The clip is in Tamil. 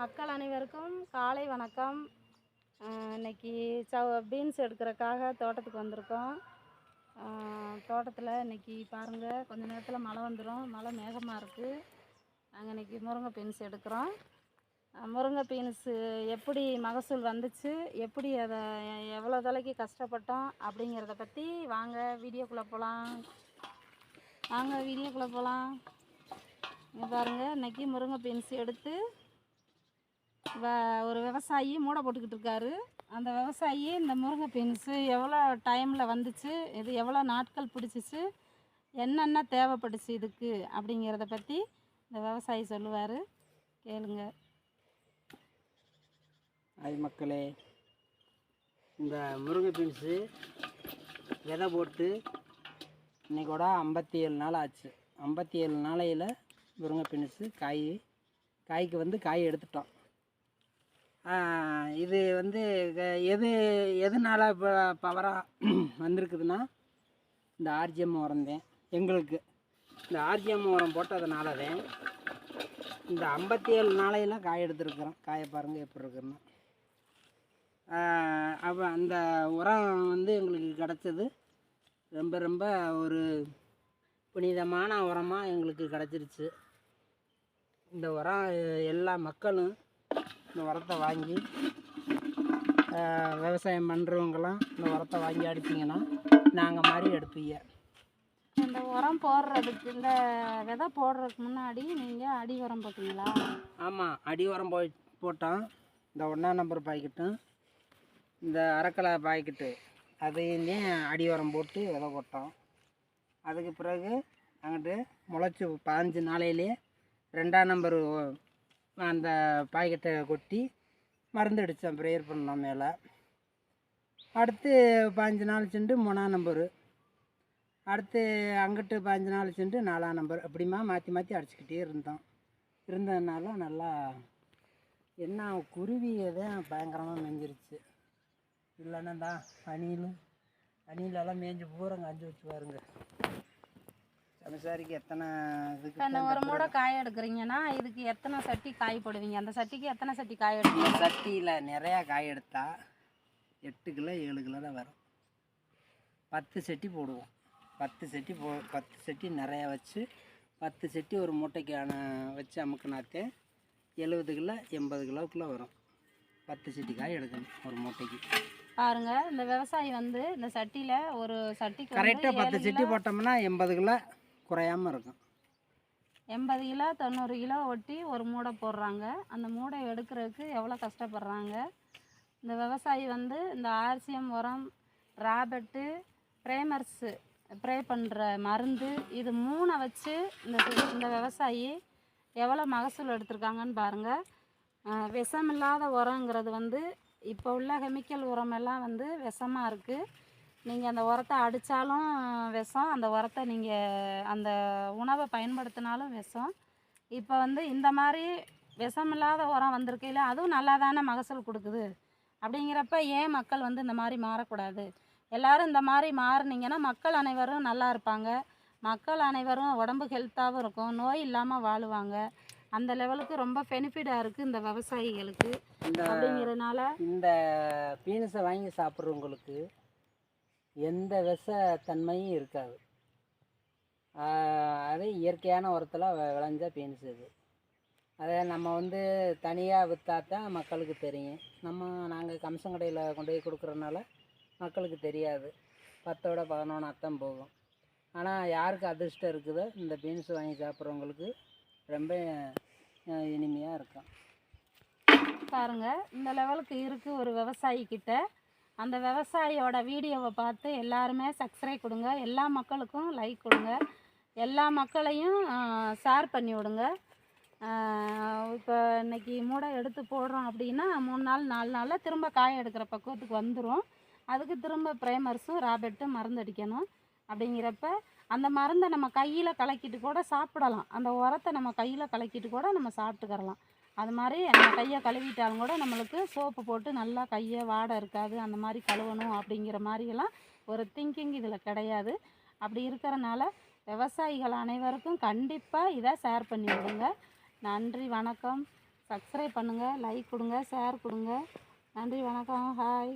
மக்கள் அனைவருக்கும் காலை வணக்கம். இன்றைக்கி இன்னைக்கு சவ பீன்ஸ் எடுக்கிறக்காக தோட்டத்துக்கு வந்திருக்கோம். தோட்டத்தில் இன்னைக்கு பாருங்கள் கொஞ்ச நேரத்தில் மழை வந்துடும் மழை மேகமாக இருக்குது நாங்கள் இன்னைக்கு முருங்கை பீன்ஸ் எடுக்கிறோம். முருங்கை பீன்ஸு எப்படி மகசூல் வந்துச்சு? எப்படி அதை எவ்வளோ தொலைக்கு கஷ்டப்பட்டோம்? அப்படிங்கிறத பற்றி வாங்க வீடியோக்குள்ளே போகலாம் வாங்க வீடியோக்குள்ளே போகலாம் இங்கே பாருங்கள் இன்னைக்கு முருங்கை பீன்ஸ் எடுத்து ஒரு விவசாயி மூடை போட்டுக்கிட்டு இருக்காரு. அந்த விவசாயி இந்த முருங்கை பீன்ஸு எவ்வளோ டைமில் வந்துச்சு இது எவ்வளோ நாட்கள் பிடிச்சிச்சு என்னென்ன தேவைப்பட்டுச்சு இதுக்கு அப்படிங்கிறத பற்றி இந்த விவசாயி சொல்லுவார். கேளுங்க. அது மக்களே. இந்த முருங்கை பீன்ஸு விதை போட்டு இன்னைக்கூட ஐம்பத்தி ஏழு நாள் ஆச்சு. ஐம்பத்தி ஏழு நாளையில் முருங்கை பீன்ஸு காய் காய்க்கு வந்து காய் எடுத்துட்டோம். இது வந்து க- எது எதனால் இப்போ பவராக வந்திருக்குதுன்னா இந்த ஆர்ஜிஎம் உரம் தான் எங்களுக்கு. இந்த ஆர்ஜிஎம் உரம் போட்டதுனால தான் இந்த ஐம்பத்தி ஏழு நாளையெல்லாம் காய எடுத்துருக்குறோம். காய பாருங்கள் எப்படி இருக்குன்னு. அப்போ அந்த உரம் வந்து எங்களுக்கு கிடச்சது. ரொம்ப ரொம்ப ஒரு புனிதமான உரமாக எங்களுக்கு கிடச்சிருச்சு. இந்த உரம் எல்லா மக்களும் இந்த உரத்தை வாங்கி விவசாயம் பண்ணுறவங்களாம் இந்த உரத்தை வாங்கி அடிச்சிங்கன்னா நாங்கள் மாதிரி எடுப்பீங்க. இந்த உரம் போடுறதுக்கு இந்த விதை போடுறதுக்கு முன்னாடி நீங்கள் அடி உரம் போட்டீங்களா? ஆமாம் அடி உரம் போய் போட்டோம் இந்த ஒன்றாம் நம்பர் பாக்கெட்டும் இந்த அரைக்கலை பாக்கெட்டு அதையும் அடி உரம் போட்டு விதை போட்டோம். அதுக்கு பிறகு அங்கிட்டு முளைச்சி பாஞ்சு நாளையிலேயே ரெண்டாம் நம்பர் அந்த பாக்கெட்டை கொட்டி மருந்து அடித்தேன் ப்ரேயர் பண்ணோம் மேலே. அடுத்து பாஞ்சு நாள் சென்று மூணாம் நம்பரு அடுத்து அங்கிட்டு பாஞ்சு நாள் சென்று நாலாம் நம்பர் அப்படிமா மாற்றி மாற்றி அடிச்சுக்கிட்டே இருந்தோம். இருந்ததுனால நல்லா என்ன குருவியை தான் பயங்கரமாக மேஞ்சிருச்சு. இல்லைன்னா தான் அணிலும் அணிலெல்லாம் மேய்ஞ்சி பூரா கஞ்சி வச்சு பாருங்க. சமசாரிக்கு எத்தனை இதுக்கு இந்த ஒரு மூடை காய் எடுக்கிறீங்கன்னா இதுக்கு எத்தனை சட்டி காய் போடுவீங்க? அந்த சட்டிக்கு எத்தனை சட்டி காய் எடுப்பீங்க? சட்டியில் நிறையா காய் எடுத்தா எட்டு கிலோ ஏழு கிலோ தான் வரும். பத்து செட்டி போடுவோம். பத்து செட்டி போ பத்து செட்டி நிறையா வச்சு பத்து செட்டி ஒரு மூட்டைக்கான வச்சு அமுக்குனாத்தே எழுபது கிலோ எண்பது கிலோவுக்குள்ளே வரும். பத்து செட்டி காய் எடுக்கணும் ஒரு மூட்டைக்கு. பாருங்க இந்த விவசாயி வந்து இந்த சட்டியில் ஒரு சட்டிக்கு கரெக்டாக பத்து செட்டி போட்டோம்னா எண்பது கிலோ குறையாமல் இருக்கும். எண்பது கிலோ தொண்ணூறு கிலோ ஒட்டி ஒரு மூடை போடுறாங்க. அந்த மூடை எடுக்கிறதுக்கு எவ்வளோ கஷ்டப்படுறாங்க? இந்த விவசாயி வந்து இந்த ஆர்சிஎம் உரம் ராபர்ட்டு பிரேமர்ஸு ப்ரே பண்ணுற மருந்து இது மூணை வச்சு இந்த இந்த விவசாயி எவ்வளோ மகசூல் எடுத்திருக்காங்கன்னு பாருங்கள் விஷமில்லாத உரங்கிறது வந்து இப்போ உள்ள கெமிக்கல் உரமெல்லாம் வந்து விஷமாக இருக்குது நீங்கள் அந்த உரத்தை அடித்தாலும் விஷம் அந்த உரத்தை நீங்கள் அந்த உணவை பயன்படுத்தினாலும் விஷம். இப்போ வந்து இந்த மாதிரி விஷமில்லாத உரம் வந்திருக்கையில் அதுவும் நல்லா தானே மகசூல் கொடுக்குது. அப்படிங்கிறப்ப ஏன் மக்கள் வந்து இந்த மாதிரி மாறக்கூடாது? எல்லாரும் இந்த மாதிரி மாறுனீங்கன்னா மக்கள் அனைவரும் நல்லா இருப்பாங்க. மக்கள் அனைவரும் உடம்பு ஹெல்த்தாகவும் இருக்கும். நோய் இல்லாமல் வாழுவாங்க. அந்த லெவலுக்கு ரொம்ப பெனிஃபிட்டாக இருக்குது இந்த விவசாயிகளுக்கு. அப்படிங்கிறதுனால இந்த பீனஸை வாங்கி சாப்பிட்றவங்களுக்கு எந்த விஷ தன்மையும் இருக்காது. அதே அது இயற்கையான உரத்தில் விளைஞ்ச பீன்ஸ் இது. அதை நம்ம வந்து தனியாக விற்றா தான் மக்களுக்கு தெரியும். நம்ம நாங்கள் கம்சங்கடையில் கொண்டு போய் கொடுக்குறனால மக்களுக்கு தெரியாது. பத்தோட பதினொன்றாத்தான் போகும். ஆனால் யாருக்கு அதிர்ஷ்டம் இருக்குதோ இந்த பீன்ஸ் வாங்கி சாப்பிட்றவங்களுக்கு ரொம்ப இனிமையாக இருக்கும். பாருங்க இந்த லெவலுக்கு இருக்குது ஒரு விவசாயிக்கிட்ட அந்த விவசாயியோட வீடியோவை பார்த்து எல்லாருமே சப்ஸ்கிரைப் கொடுங்க. எல்லா மக்களுக்கும் லைக் கொடுங்க. எல்லா மக்களையும் ஷேர் பண்ணி விடுங்க. இப்போ இன்றைக்கி மூடை எடுத்து போடுறோம் அப்படின்னா மூணு நாள் நாலு நாளில் திரும்ப காய எடுக்கிற பக்குவத்துக்கு வந்துடும் அதுக்கு திரும்ப ப்ரைமர்ஸும் ராபெட்டும் மருந்து அடிக்கணும் அப்படிங்கிறப்ப அந்த மருந்தை நம்ம கையில் கலக்கிட்டு கூட சாப்பிடலாம். அந்த உரத்தை நம்ம கையில் கலக்கிட்டு கூட நம்ம சாப்பிட்டுக்கிறலாம். அது மாதிரி நம்ம கையை கழுவிட்டாலும் கூட நம்மளுக்கு சோப்பு போட்டு நல்லா கையை வாடை இருக்காது அந்த மாதிரி கழுவணும் அப்படிங்கிற மாதிரியெல்லாம் ஒரு திங்கிங் இதில் கிடையாது. அப்படி இருக்கிறனால விவசாயிகள் அனைவருக்கும் கண்டிப்பாக இதை ஷேர் பண்ணி விடுங்க. நன்றி வணக்கம். சப்ஸ்கிரைப் பண்ணுங்கள் லைக் கொடுங்க ஷேர் கொடுங்க. நன்றி வணக்கம். ஹாய்